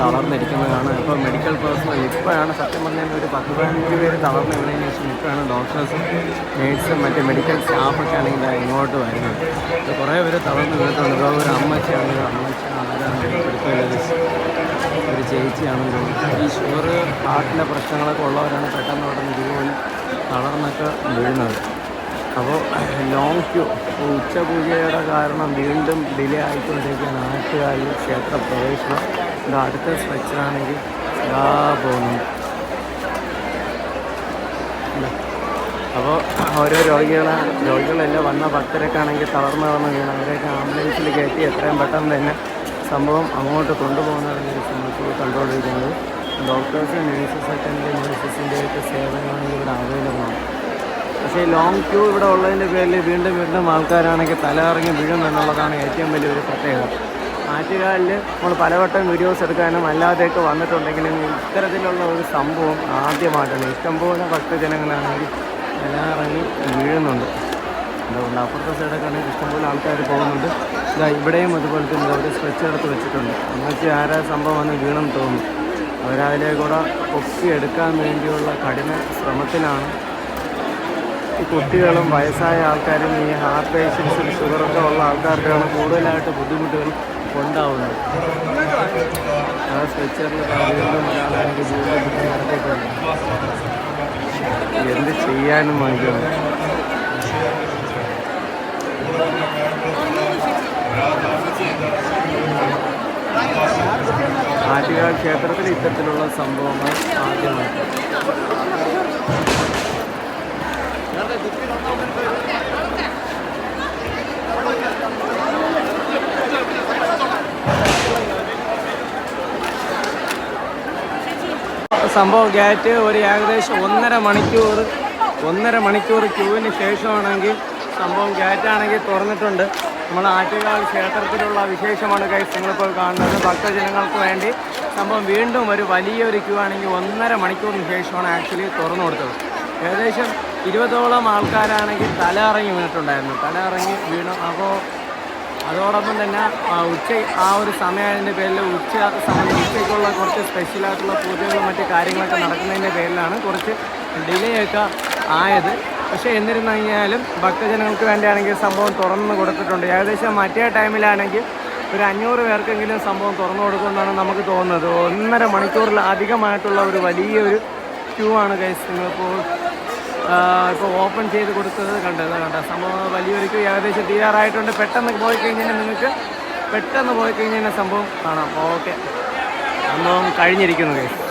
തളർന്നിരിക്കുന്നതാണ്. ഇപ്പോൾ medical personal ഇപ്പോഴാണ് സത്യം പറഞ്ഞാൽ ഒരു പത്ത് പതിനഞ്ച് പേര് തളർന്ന് എവിടെയെന്ന് വെച്ചാൽ ഇപ്പോഴാണ് ഡോക്ടേഴ്സും നേഴ്സും മറ്റേ മെഡിക്കൽ സ്റ്റാഫൊക്കെ ആണെങ്കിൽ ഇങ്ങോട്ട് വരുന്നത്. കുറേ പേര് തളർന്ന് വീട്ടുണ്ട് ഇപ്പോൾ ഒരു അമ്മച്ചിയാണെങ്കിൽ ഒരു അമ്മച്ചാണ് ഒരു ചേച്ചിയാണെങ്കിലും ഈ ഷുഗർ ഹാർട്ടിന്റെ പ്രശ്നങ്ങളൊക്കെ ഉള്ളവരാണ് പെട്ടെന്ന് പെട്ടെന്ന് ഇതുപോലെ തളർന്നൊക്കെ വീഴുന്നത്. അപ്പോൾ ലോങ് ക്യൂ ഉച്ചപൂജയുടെ കാരണം വീണ്ടും ഡിലേ ആയിക്കൊണ്ടിരിക്കുകയാണ് ആറ്റുകാലിൽ ക്ഷേത്ര പ്രവേശനം ഇത് അടുത്ത സ്ട്രെച്ചറാണെങ്കിൽ ഇതാ പോകുന്നു. അപ്പോൾ ഓരോ രോഗികളെ രോഗികളെല്ലാം വന്ന ഭക്തരൊക്കെ ആണെങ്കിൽ തളർന്നു തളർന്ന് വീണ്. അവരെയൊക്കെ ആംബുലൻസിൽ കയറ്റി എത്രയും പെട്ടെന്ന് തന്നെ സംഭവം അങ്ങോട്ട് കൊണ്ടുപോകുന്നതാണ് ഒരു സമയത്ത് കണ്ടുകൊണ്ടിരിക്കുന്നത്. ഡോക്ടേഴ്സും നേഴ്സസ് അറ്റൻഡ് നേഴ്സസിന്റെയൊക്കെ സേവനങ്ങൾ ഇവിടെ അവൈലബിൾ ആണ്. പക്ഷേ ലോങ് ക്യൂ ഇവിടെ ഉള്ളതിന്റെ പേരിൽ വീണ്ടും വീണ്ടും ആൾക്കാരാണെങ്കിൽ തലകറങ്ങി വീഴും എന്നുള്ളതാണ് ഏറ്റവും വലിയൊരു പ്രത്യേകത. ആറ്റുകാലിൽ നമ്മൾ പലവട്ടം വീഡിയോസ് എടുക്കാനും അല്ലാതെയൊക്കെ വന്നിട്ടുണ്ടെങ്കിലും ഇത്തരത്തിലുള്ള ഒരു സംഭവം ആദ്യമായിട്ടാണ്. ഇഷ്ടംപോലെ ഭക്തജനങ്ങളാണെങ്കിൽ തലകറങ്ങി വീഴുന്നുണ്ട്. അതുകൊണ്ട് അപ്പുറത്തെ സൈഡൊക്കെ ആണെങ്കിൽ ഇഷ്ടംപോലെ ആൾക്കാർ പോകുന്നുണ്ട്. ഇതാ ഇവിടെയും അതുപോലെ തന്നെ അവർ സ്ട്രെച്ച് എടുത്ത് വെച്ചിട്ടുണ്ട്. എന്നുവെച്ച് ആരാ സംഭവം വന്ന് വീണെന്ന് തോന്നുന്നു. അവരതിലെ കൂടെ പൊക്കി എടുക്കാൻ വേണ്ടിയുള്ള കഠിന ശ്രമത്തിലാണ് കുട്ടികളും വയസ്സായ ആൾക്കാരും ഈ ഹാർട്ട് പേഷ്യൻസും ഷുഗറൊക്കെ ഉള്ള ആൾക്കാർക്കാണ് കൂടുതലായിട്ട് ബുദ്ധിമുട്ടുകൾ ഉണ്ടാവുന്നത്. ആ സ്ട്രെച്ചറിൽ വീണ്ടും ഒരാളായിട്ട് ജീവിതം നടത്തിയിട്ടുണ്ട്. എന്ത് ചെയ്യാനും വാങ്ങിക്കണം ആറ്റുകാൽ ക്ഷേത്രത്തിൽ ഇത്തരത്തിലുള്ള സംഭവങ്ങൾ ആദ്യമായിട്ട് സംഭവം ഗേറ്റ് ഒരു ഏകദേശം ഒന്നര മണിക്കൂർ ഒന്നര മണിക്കൂർ ക്യൂവിന് ശേഷമാണെങ്കിൽ സംഭവം ഗേറ്റാണെങ്കിൽ തുറന്നിട്ടുണ്ട്. നമ്മൾ ആറ്റുകാൽ ക്ഷേത്രത്തിലുള്ള വിശേഷമാണ് കൈസ് നിങ്ങളിപ്പോൾ കാണുന്നത്. ഭക്തജനങ്ങൾക്ക് വേണ്ടി സംഭവം വീണ്ടും ഒരു വലിയൊരു ക്യൂ ആണെങ്കിൽ ഒന്നര മണിക്കൂറിന് ശേഷമാണ് ആക്ച്വലി തുറന്നു കൊടുത്തത്. ഏകദേശം ഇരുപതോളം ആൾക്കാരാണെങ്കിൽ തല ഇറങ്ങി വീണിട്ടുണ്ടായിരുന്നു. തല ഇറങ്ങി വീണു. അപ്പോൾ അതോടൊപ്പം തന്നെ ഉച്ച ആ ഒരു സമയത്തിന്റെ പേരിൽ ഉച്ച സമയം ഉച്ചയ്ക്കുള്ള കുറച്ച് സ്പെഷ്യലായിട്ടുള്ള പൂജകളും മറ്റ് കാര്യങ്ങളൊക്കെ നടക്കുന്നതിന്റെ പേരിലാണ് കുറച്ച് ഡിലേ ഒക്കെ ആയത്. പക്ഷേ എന്നിരുന്നു കഴിഞ്ഞാലും ഭക്തജനങ്ങൾക്ക് വേണ്ടിയാണെങ്കിൽ സംഭവം തുറന്നു കൊടുത്തിട്ടുണ്ട്. ഏകദേശം മറ്റേ ടൈമിലാണെങ്കിൽ ഒരു അഞ്ഞൂറ് പേർക്കെങ്കിലും സംഭവം തുറന്നു കൊടുക്കുമെന്നാണ് നമുക്ക് തോന്നുന്നത്. ഒന്നര മണിക്കൂറിൽ അധികമായിട്ടുള്ള ഒരു വലിയൊരു ക്യൂ ആണ് കൈസ് നിങ്ങളിപ്പോൾ ഇപ്പോൾ ഓപ്പൺ ചെയ്ത് കൊടുത്തത് കണ്ടത് കണ്ട. സംഭവം വലിയൊരു ക്യൂ ഏകദേശം തീരാറായിട്ടുണ്ട്. പെട്ടെന്ന് പോയി കഴിഞ്ഞാൽ നിങ്ങൾക്ക് പെട്ടെന്ന് പോയി കഴിഞ്ഞാൽ സംഭവം കാണാം. ഓക്കെ. സംഭവം കഴിഞ്ഞിരിക്കുന്നു കൈസ്